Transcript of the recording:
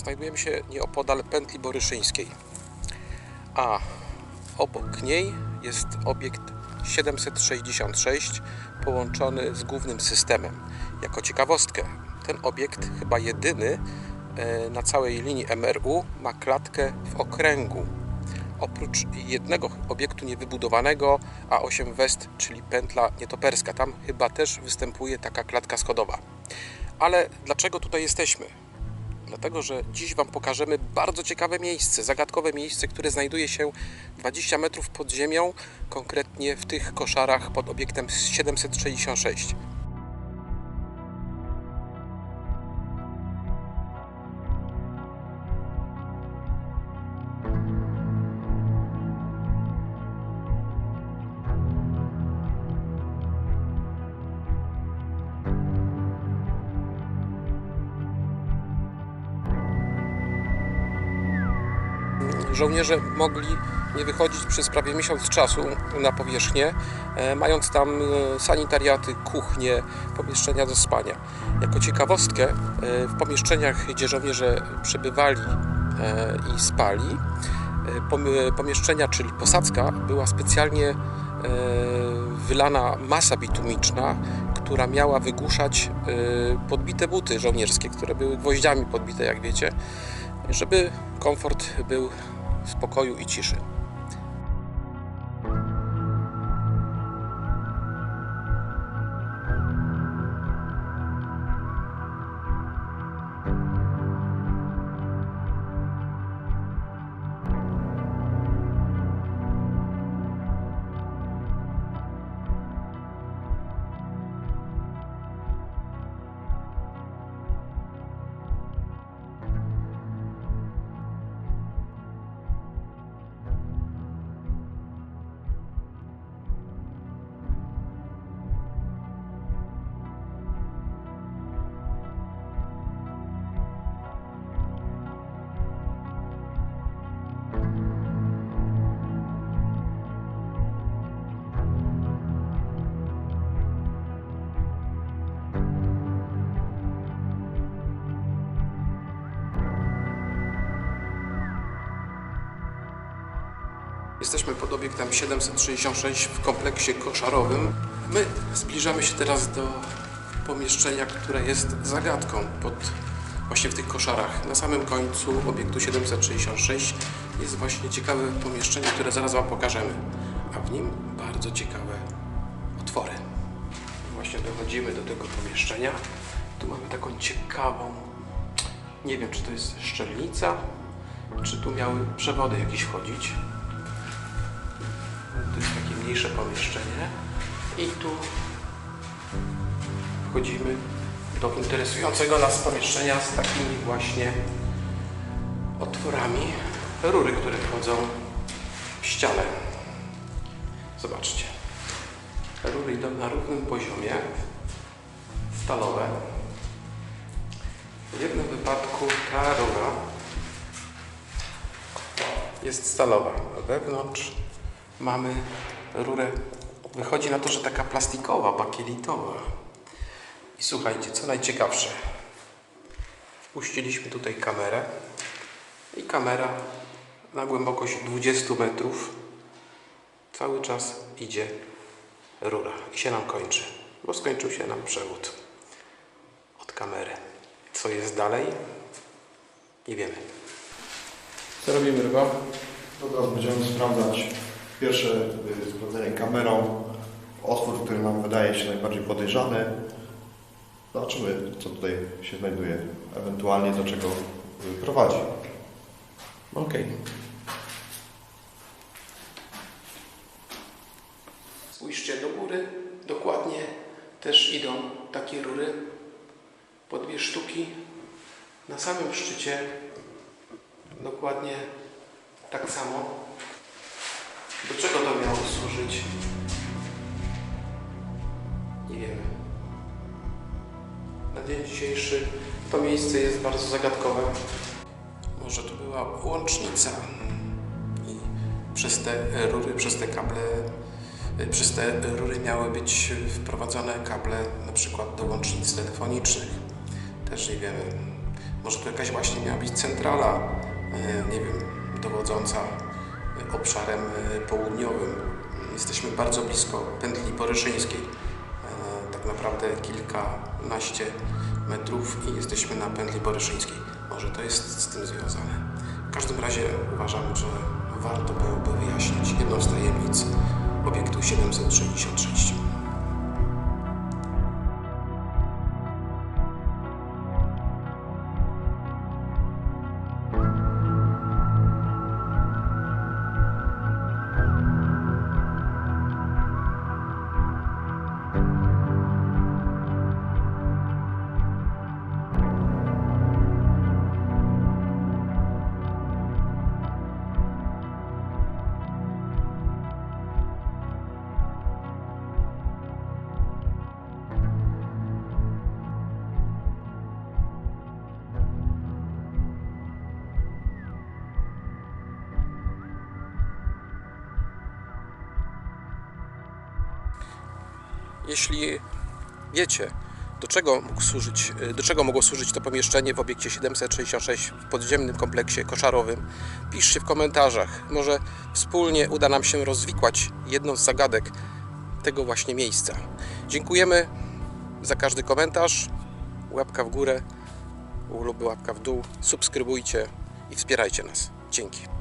Znajdujemy się nieopodal pętli boryszyńskiej, a obok niej jest obiekt 766 połączony z głównym systemem. Jako ciekawostkę, ten obiekt chyba jedyny e, na całej linii MRU ma klatkę w okręgu. Oprócz jednego obiektu niewybudowanego A8 West, czyli pętla nietoperska, tam chyba też występuje taka klatka schodowa. Ale dlaczego tutaj jesteśmy? Dlatego, że dziś Wam pokażemy bardzo ciekawe miejsce, zagadkowe miejsce, które znajduje się 20 metrów pod ziemią, konkretnie w tych koszarach pod obiektem 766. żołnierze mogli nie wychodzić przez prawie miesiąc czasu na powierzchnię, e, mając tam e, sanitariaty, kuchnie, pomieszczenia do spania. Jako ciekawostkę, e, w pomieszczeniach, gdzie żołnierze przebywali i spali, pom- pomieszczenia, czyli posadzka, była specjalnie wylana masa bitumiczna, która miała wygłuszać podbite buty żołnierskie, które były gwoździami podbite, jak wiecie, żeby komfort był spokoju i ciszy. Jesteśmy pod obiektem 766 w kompleksie koszarowym. My zbliżamy się teraz do pomieszczenia, które jest zagadką pod właśnie w tych koszarach. Na samym końcu obiektu 766 jest właśnie ciekawe pomieszczenie, które zaraz Wam pokażemy. A w nim bardzo ciekawe otwory. Właśnie dochodzimy do tego pomieszczenia. Tu mamy taką ciekawą, nie wiem czy to jest szczelnica, czy tu miały przewody jakieś wchodzić. Mniejsze pomieszczenie i tu wchodzimy do interesującego nas pomieszczenia z takimi właśnie otworami, rury, które wchodzą w ścianę. Zobaczcie. Rury idą na równym poziomie, stalowe. W jednym wypadku ta rura jest stalowa, wewnątrz mamy rurę. Wychodzi na to, że taka plastikowa, bakielitowa. I słuchajcie, co najciekawsze. Wpuściliśmy tutaj kamerę i kamera na głębokość 20 metrów cały czas idzie rura i się nam kończy, bo skończył się nam przewód od kamery. Co jest dalej? Nie wiemy. Co robimy, Ryba? No teraz będziemy sprawdzać pierwsze y, sprawdzenie kamerą otwór, który nam wydaje się najbardziej podejrzany. Zobaczymy, co tutaj się znajduje, ewentualnie do czego y, prowadzi. Okej. Spójrzcie do góry, dokładnie też idą takie rury po dwie sztuki. Na samym szczycie dokładnie tak samo. Do czego to miało służyć? Nie wiemy. Na dzień dzisiejszy to miejsce jest bardzo zagadkowe. Może to była łącznica i przez te rury, przez te kable, przez te rury miały być wprowadzone kable na przykład do łącznic telefonicznych. Też nie wiemy. Może to jakaś właśnie miała być centrala, e, nie wiem, dowodząca obszarem e, południowym. Jesteśmy bardzo blisko pętli poryszyńskiej. E, Tak naprawdę kilkanaście metrów i jesteśmy na pętli poryszyńskiej. Może to jest z tym związane. W każdym razie uważam, że warto byłoby wyjaśnić jedną z tajemnic obiektu 766. Jeśli wiecie, do czego, mógł służyć, do czego mogło służyć to pomieszczenie w obiekcie 766 w podziemnym kompleksie koszarowym, piszcie w komentarzach. Może wspólnie uda nam się rozwikłać jedną z zagadek tego właśnie miejsca. Dziękujemy za każdy komentarz, łapka w górę lub łapka w dół, subskrybujcie i wspierajcie nas. Dzięki.